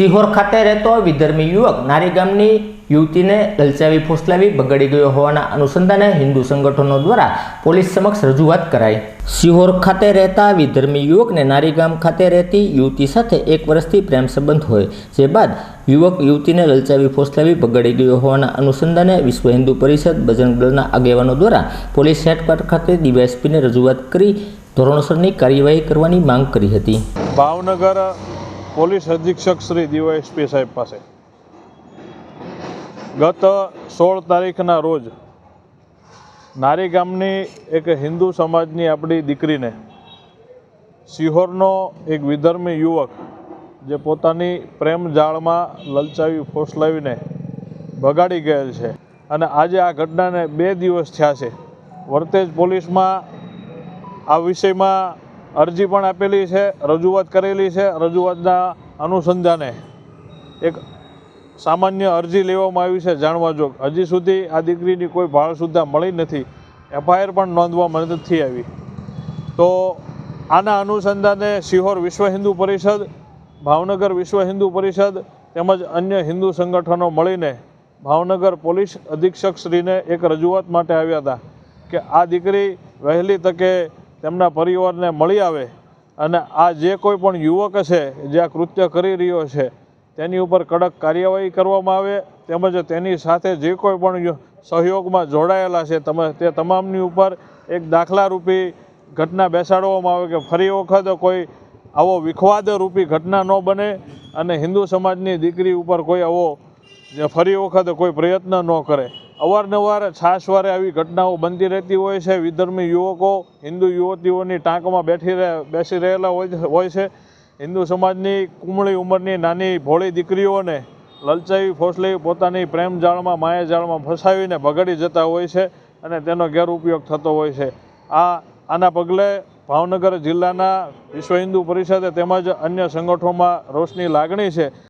સિહોર ખાતે રહેતો વિધર્મી યુવક નારી ગામની યુવતીને લલચાવી ફોસલાવી બગડી ગયો હોવાના અનુસંધાને હિન્દુ સંગઠનો દ્વારા પોલીસ સમક્ષ રજૂઆત કરાઈ. સિહોર ખાતે રહેતા વિધર્મી યુવકને નારી ગામ ખાતે રહેતી યુવતી સાથે એક વર્ષથી પ્રેમ સંબંધ હોય. જે બાદ યુવક યુવતીને લલચાવી ફોસલાવી બગડી ગયો હોવાના અનુસંધાને વિશ્વ હિન્દુ પરિષદ બજરંગ દળના આગેવાનો દ્વારા પોલીસ હેડક્વાર્ટર ખાતે ડીવાયએસપીને રજૂઆત કરી ધોરણસરની કાર્યવાહી કરવાની માંગ કરી હતી. ભાવનગર પોલીસ અધિક્ષક શ્રી ડીવાયએસપી સાહેબ પાસે. ગત સોળ તારીખના રોજ નારી ગામની એક હિન્દુ સમાજની આપણી દીકરીને સિહોરનો એક વિધર્મી યુવક જે પોતાની પ્રેમ જાળમાં લલચાવી ફોસલાવીને ભગાડી ગયેલ છે અને આજે આ ઘટનાને બે દિવસ થયા છે. વર્તેજ પોલીસમાં આ વિષયમાં અરજી પણ આપેલી છે, રજૂઆત કરેલી છે. રજૂઆતના અનુસંધાને એક સામાન્ય અરજી લેવામાં આવી છે જાણવા જોગ. હજી સુધી આ દીકરીની કોઈ ભાળ સુદ્ધા મળી નથી. એફઆઈઆર પણ નોંધવામાં નથી આવી. તો આના અનુસંધાને સિહોર વિશ્વ હિન્દુ પરિષદ, ભાવનગર વિશ્વ હિન્દુ પરિષદ તેમજ અન્ય હિન્દુ સંગઠનો મળીને ભાવનગર પોલીસ અધિક્ષક શ્રીને એક રજૂઆત માટે આવ્યા હતા કે આ દીકરી વહેલી તકે તેમના પરિવારને મળી આવે અને આ જે કોઈ પણ યુવક છે, જે આ કૃત્ય કરી રહ્યો છે, તેની ઉપર કડક કાર્યવાહી કરવામાં આવે તેમજ તેની સાથે જે કોઈ પણ સહયોગમાં જોડાયેલા છે, તમે, તે તમામની ઉપર એક દાખલારૂપી ઘટના બેસાડવામાં આવે કે ફરી વખત કોઈ આવો વિખવાદરૂપી ઘટના ન બને અને હિન્દુ સમાજની દીકરી ઉપર કોઈ આવો, જે ફરી વખત કોઈ પ્રયત્ન ન કરે. અવારનવાર છાશવારે આવી ઘટનાઓ બનતી રહેતી હોય છે. વિધર્મી યુવકો, હિન્દુ યુવતીઓની ટાંકમાં બેઠી રહે, બેસી રહેલા હોય છે હિન્દુ સમાજની કુમળી ઉંમરની નાની ભોળી દીકરીઓને લલચાવી ફોસલાવી પોતાની પ્રેમ જાળમાં, માયા ફસાવીને ભગાડી જતા હોય છે અને તેનો ગેરઉપયોગ થતો હોય છે. આ, આના પગલે ભાવનગર જિલ્લાના વિશ્વ હિન્દુ પરિષદ તેમજ અન્ય સંગઠનોમાં રોષની લાગણી છે.